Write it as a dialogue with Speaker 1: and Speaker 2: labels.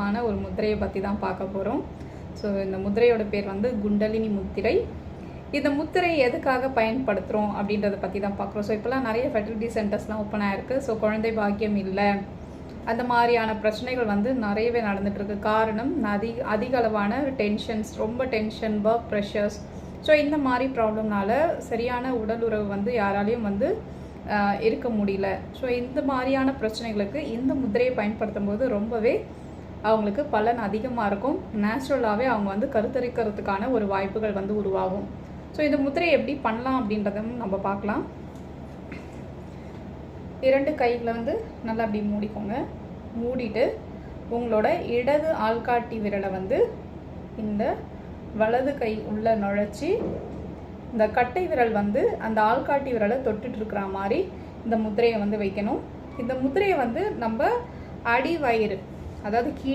Speaker 1: முக்கியமான ஒரு முத்திரையை பற்றி தான் பார்க்க போகிறோம் ஸோ இந்த முத்திரையோட பேர் வந்து குண்டலினி முத்திரை. இந்த முத்திரை எதுக்காக பயன்படுத்துகிறோம் அப்படின்றத பற்றி தான் பார்க்குறோம். ஸோ இப்போலாம் நிறைய ஃபெர்டிலிட்டி சென்டர்ஸ்லாம் ஓப்பன் ஆயிருக்கு. ஸோ குழந்தை பாக்கியம் இல்லை. அந்த மாதிரியான பிரச்சனைகள் வந்து நிறையவே நடந்துகிட்ருக்கு காரணம் அதிக அதிக அளவான டென்ஷன்ஸ் ரொம்ப டென்ஷன் ஒர்க் ப்ரெஷர்ஸ் ஸோ இந்த மாதிரி ப்ராப்ளம்னால சரியான உடல் உறவு வந்து யாராலையும் வந்து இருக்க முடியல. ஸோ இந்த மாதிரியான பிரச்சனைகளுக்கு இந்த முத்திரையை பயன்படுத்தும் போது ரொம்பவே அவங்களுக்கு பலன் அதிகமாக இருக்கும். நேச்சுரலாகவே அவங்க வந்து கருத்தரிக்கிறதுக்கான ஒரு வாய்ப்புகள் வந்து உருவாகும். ஸோ இந்த முத்திரையை எப்படி பண்ணலாம் அப்படின்றதும் நம்ம பார்க்கலாம். இரண்டு கைகளை வந்து நல்லா அப்படி மூடிக்கோங்க. மூடிட்டு உங்களோட இடது ஆள்காட்டி விரலை வந்து இந்த வலது கை உள்ள நுழைச்சி இந்த கட்டை விரல் வந்து அந்த ஆள்காட்டி விரலை தொட்டுட்டு இருக்கிற மாதிரி இந்த முத்திரையை வந்து வைக்கணும். இந்த முத்திரையை வந்து நம்ம அடி வயிறு அதாவது கீழே